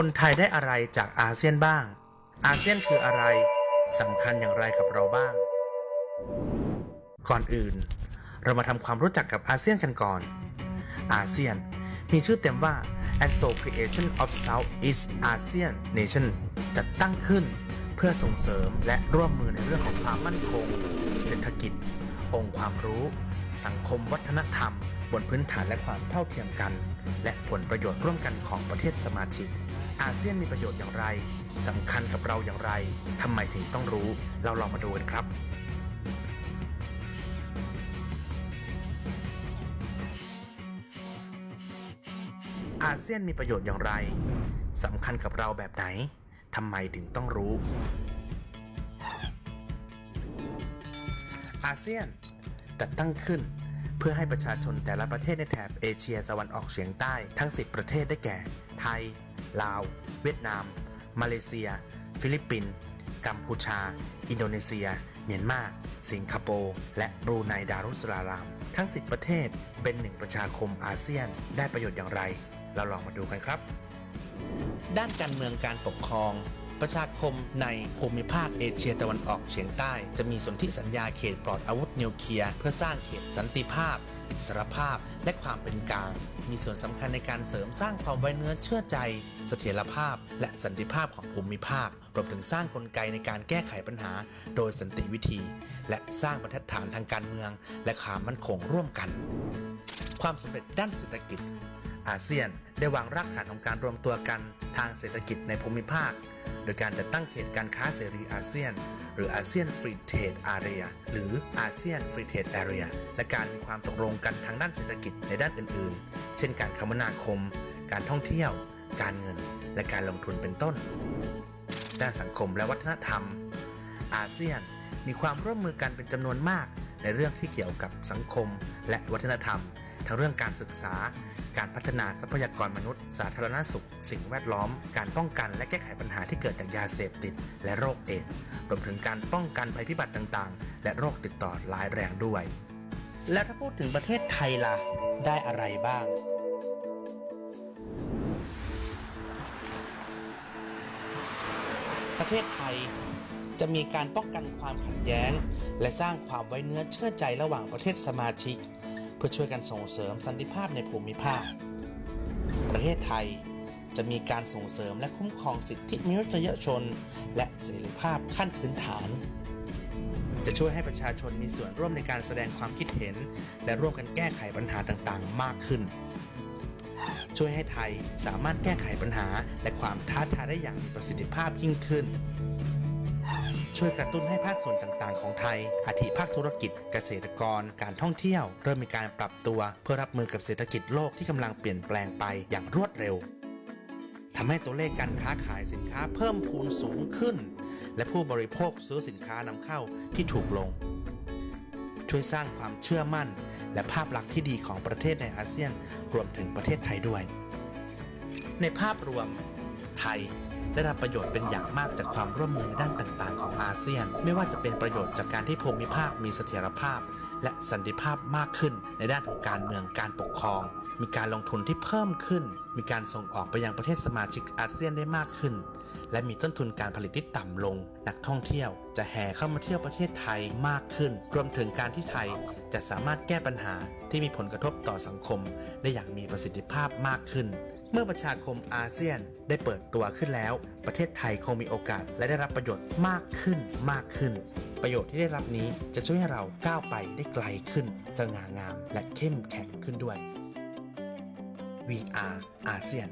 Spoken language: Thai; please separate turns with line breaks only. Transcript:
คนไทยได้อะไรจากอาเซียนบ้าง อาเซียนคืออะไรสำคัญอย่างไรกับเราบ้าง ก่อนอื่น เรามาทำความรู้จักกับอาเซียนกันก่อน อาเซียนมีชื่อเต็มว่า Association of Southeast Asian Nation จัดตั้งขึ้นเพื่อส่งเสริมและร่วมมือในเรื่องของความมั่นคง เศรษฐกิจ องค์ความรู้ สังคมวัฒนธรรม บนพื้นฐานและความเท่าเทียมกัน และผลประโยชน์ร่วมกันของประเทศสมาชิก อาเซียนมีประโยชน์อย่างไรสำคัญกับเราอย่างไรทำไมถึงต้องรู้ เราลองมาดูกันครับ อาเซียนมีประโยชน์อย่างไรสำคัญกับเราแบบไหนทำไมถึงต้องรู้ อาเซียนจัดตั้งขึ้น พื่อให้ประชาชนแต่ละประเทศในแถบเอเชียตะวันออกเฉียงใต้ทั้ง 10 ประเทศได้แก่ ไทย ลาว เวียดนาม มาเลเซีย ฟิลิปปินส์กัมพูชา อินโดนีเซีย เมียนมา สิงคโปร์ และบรูไนดารุสลาราม ทั้ง 10 ประเทศเป็นหนึ่งประชาคมอาเซียนได้ประโยชน์อย่างไร เราลองมาดูกันครับ ด้านการเมืองการปกครอง ประชาคมในภูมิภาคเอเชียตะวันออกเฉียงใต้ จะมีสนธิสัญญาเขตปลอดอาวุธนิวเคลียร์เพื่อสร้างเขตสันติภาพ อิสรภาพ และความเป็นกลาง มีส่วนสำคัญในการเสริมสร้างความไว้เนื้อเชื่อใจ เสถียรภาพ และสันติภาพของภูมิภาครวมถึงสร้างกลไกในการแก้ไขปัญหา โดยสันติวิธี และสร้างบรรทัดฐานทางการเมือง และความมั่นคงร่วมกัน ความสำเร็จด้านเศรษฐกิจ อาเซียน ได้วางรากฐานของการรวมตัวกันทางเศรษฐกิจในภูมิภาค โดยการจัดตั้งเขตการค้าเสรีอาเซียน หรืออาเซียนฟรีเทรดอารีหรืออาเซียนฟรีเทรดแอเรียและการมีความตกลงกันทางด้านเศรษฐกิจในด้านอื่นๆ เช่นการคมนาคม การท่องเที่ยว การเงิน และการลงทุนเป็นต้น ด้านสังคมและวัฒนธรรม อาเซียนมีความร่วมมือกันเป็นจำนวนมากในเรื่องที่เกี่ยวกับสังคมและวัฒนธรรม ทั้งเรื่องการศึกษา การพัฒนาทรัพยากรมนุษย์ สาธารณสุข สิ่งแวดล้อม การป้องกันและแก้ไขปัญหาที่เกิดจากยาเสพติด และโรคเอดส์รวมถึงการป้องกันภัยพิบัติต่างๆ และโรคติดต่อร้ายแรงด้วย แล้วถ้าพูดถึงประเทศไทยล่ะ ได้อะไรบ้างประเทศไทยจะมีการป้องกันความขัดแย้ง และสร้างความไว้เนื้อเชื่อใจระหว่างประเทศสมาชิก พื่อช่วยกันส่งเสริมสันติภาพในภูมิภาค ประเทศไทยจะมีการส่งเสริมและคุ้มครองสิทธิมนุษยชน และเสรีภาพขั้นพื้นฐาน จะช่วยให้ประชาชนมีส่วนร่วมในการแสดงความคิดเห็น และร่วมกันแก้ไขปัญหาต่างๆ มากขึ้น ช่วยให้ไทยสามารถแก้ไขปัญหาและความท้าทายได้อย่างมีประสิทธิภาพยิ่งขึ้น ช่วยกระตุ้นให้ภาคส่วนต่างๆ ของไทย อาทิภาคธุรกิจ เกษตรกร การท่องเที่ยว เริ่มมีการปรับตัว เพื่อรับมือกับเศรษฐกิจโลกที่กำลังเปลี่ยนแปลงไปอย่างรวดเร็วทำให้ตัวเลขการค้าขายสินค้าเพิ่มพูนสูงขึ้น และผู้บริโภคซื้อสินค้านำเข้าที่ถูกลง ช่วยสร้างความเชื่อมั่น และภาพลักษณ์ที่ดีของประเทศในอาเซียนรวมถึงประเทศไทยด้วย ในภาพรวมไทย ได้รับประโยชน์เป็นอย่างมากจากความร่วมมือในด้านต่างๆ ของอาเซียน ไม่ว่าจะเป็นประโยชน์จากการที่ภูมิภาคมีเสถียรภาพ และสันติภาพมากขึ้นในด้านของการเมืองการปกครอง มีการลงทุนที่เพิ่มขึ้น มีการส่งออกไปยังประเทศสมาชิกอาเซียนได้มากขึ้น และมีต้นทุนการผลิตที่ต่ำลง นักท่องเที่ยว จะแห่เข้ามาเที่ยวประเทศไทยมากขึ้น รวมถึงการที่ไทยจะสามารถแก้ปัญหาที่มีผลกระทบต่อสังคม ได้อย่างมีประสิทธิภาพมากขึ้น เมื่อประชาคมอาเซียนได้เปิดตัวขึ้นแล้ว ประเทศไทยคงมีโอกาสและได้รับประโยชน์มากขึ้นมากขึ้น ประโยชน์ที่ได้รับนี้จะช่วยให้เราก้าวไปได้ไกลขึ้น สง่างามและเข้มแข็งขึ้นด้วย VR อาเซียน